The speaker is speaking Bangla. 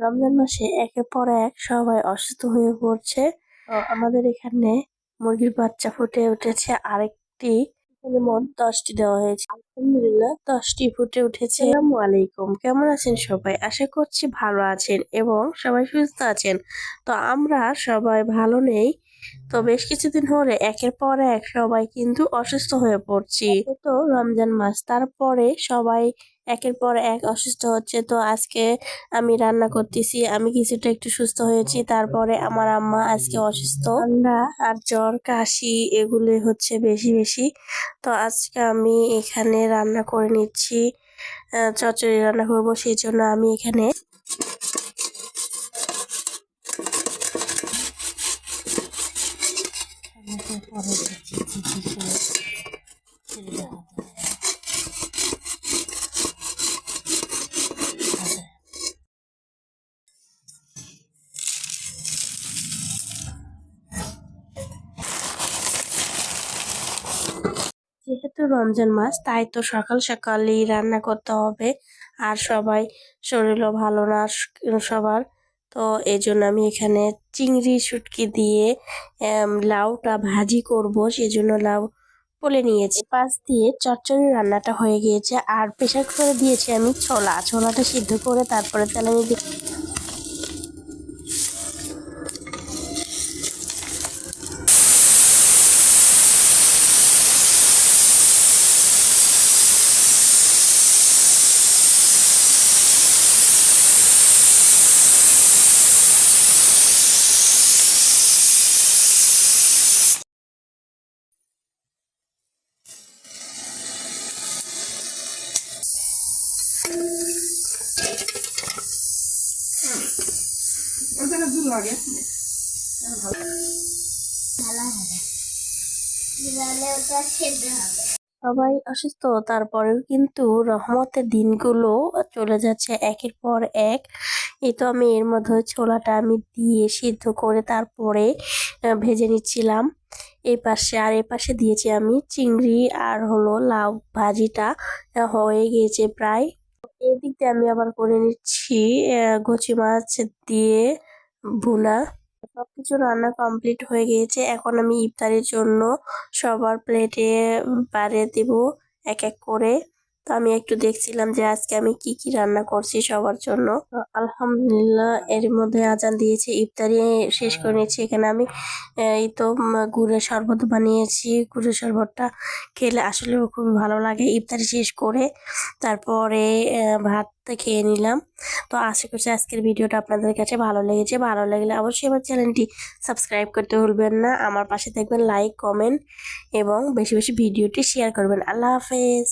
রমজান মাসে একের পর এক সবাই অসুস্থ হয়ে পড়ছে। আমাদের এখানে মুরগির বাচ্চা ফুটে উঠেছে আরেকটি। মোট দশটি দেওয়া হয়েছে। আলহামদুলিল্লাহ, দশটি ফুটে উঠেছে। আসসালামু আলাইকুম। কেমন আছেন সবাই? আশা করছি ভালো আছেন এবং সবাই সুস্থ আছেন। তো আমরা সবাই ভালো নেই। তো বেশ কিছুদিন হলে একের পর এক সবাই কিন্তু অসুস্থ হয়ে পড়ছি। তো রমজান মাস, তারপরে সবাই একের পর এক অসুস্থ হচ্ছে। তো আজকে আমি রান্না করতেছি। আমি কিছুটা একটু সুস্থ হয়েছি। তারপরে আমার আম্মা আজকে অসুস্থ। ঠান্ডা আর জ্বর কাশি এগুলো হচ্ছে বেশি বেশি। তো আজকে আমি এখানে রান্না করে নিচ্ছি। আহ, চচ্চড়ি রান্না করব। সেই জন্য আমি এখানে যেহেতু রমজান মাস, তাই তো সকাল সকালই রান্না করতে হবে। আর সবাই শরীরও ভালো না সবার। তো এই জন্য আমি এখানে চিংড়ি শুটকি দিয়ে লাউটা ভাজি করব। সেই জন্য লাউ বলে নিয়েছি। পাশ দিয়ে চচ্চড়ি রান্নাটা হয়ে গিয়েছে। আর প্রেশার কুকারে দিয়েছি আমি ছোলা। ছোলাটা সিদ্ধ করে তারপরে তেলে আমি লাগে। সবাই অসুস্থ, তারপরেও কিন্তু রহমতের দিনগুলো চলে যাচ্ছে একের পর এক। এই তো আমি এর মধ্যে ছোলাটা আমি দিয়ে সিদ্ধ করে তারপরে ভেজে নিচ্ছিলাম। এই পাশে, আর এই পাশে দিয়েছি আমি চিংড়ি আর হলো লাউ ভাজিটা হয়ে গিয়েছে প্রায়। এদিক দিয়ে আমি আবার করে নিচ্ছি কচি মাছ দিয়ে ভুনা। সবকিছু রান্না কমপ্লিট হয়ে গিয়েছে। এখন আমি ইফতারের জন্য সবার প্লেটে বাড়িয়ে দেবো, এক এক করে। তো আমি একটু দেখছিলাম যে আজকে আমি কি কি রান্না করছি সবার জন্য। আলহামদুলিল্লাহ এর মধ্যে আজান দিয়েছে, ইফতারি শেষ করে নিয়েছি। এখানে আমি এই তো গুড়ের শরবত বানিয়েছি। গুড়ের শরবতটা খেলে আসলে খুবই ভালো লাগে ইফতারি শেষ করে। তারপরে ভাত খেয়ে নিলাম। তো আশা করছি আজকের ভিডিওটা আপনাদের কাছে ভালো লেগেছে। ভালো লাগলে অবশ্যই আমার চ্যানেলটি সাবস্ক্রাইব করতে ভুলবেন না। আমার পাশে থাকবেন, লাইক, কমেন্ট এবং বেশি বেশি ভিডিওটি শেয়ার করবেন। আল্লাহ হাফেজ।